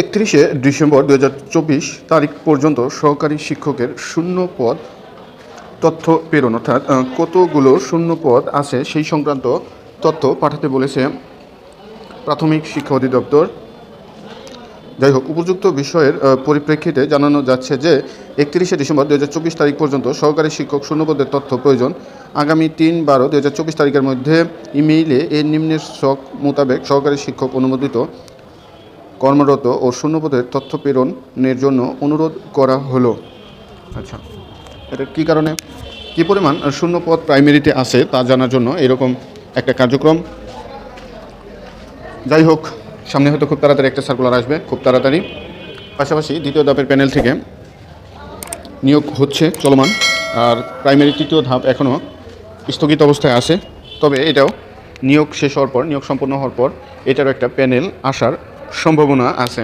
একত্রিশে ডিসেম্বর দুই হাজার চব্বিশ তারিখ পর্যন্ত সহকারী শিক্ষকের শূন্য পদ তথ্য প্রেরণ অর্থাৎ কতগুলো শূন্য পদ আছে সেই সংক্রান্ত তথ্য পাঠাতে বলেছে প্রাথমিক শিক্ষা অধিদপ্তর। যাই হোক, উপযুক্ত বিষয়ের পরিপ্রেক্ষিতে জানানো যাচ্ছে যে, একত্রিশে ডিসেম্বর দুই হাজার চব্বিশ তারিখ পর্যন্ত সহকারী শিক্ষক শূন্যপদের তথ্য প্রয়োজন। আগামী তিন বারো দু তারিখের মধ্যে ইমেইলে এর নিম্নের শখ মোতাবেক সহকারী শিক্ষক অনুমোদিত কর্মরত ও শূন্যপদের তথ্য প্রেরণের জন্য অনুরোধ করা হলো। আচ্ছা। এটা কী কারণে? কী পরিমাণ শূন্যপদ প্রাইমারিতে আছে তা জানার জন্য এরকম একটা কার্যক্রম? যাই হোক সামনে হয়তো খুব তাড়াতাড়ি একটা সার্কুলার আসবে খুব তাড়াতাড়ি। পাশাপাশি দ্বিতীয় ধাপের প্যানেল থেকে নিয়োগ হচ্ছে চলমান আর প্রাইমারি তৃতীয় ধাপ এখনও স্থগিত অবস্থায় আছে। তবে এটাও নিয়োগ শেষ হওয়ার পর নিয়োগ সম্পন্ন হওয়ার পর এটারও একটা প্যানেল আসার সম্ভাবনা আছে।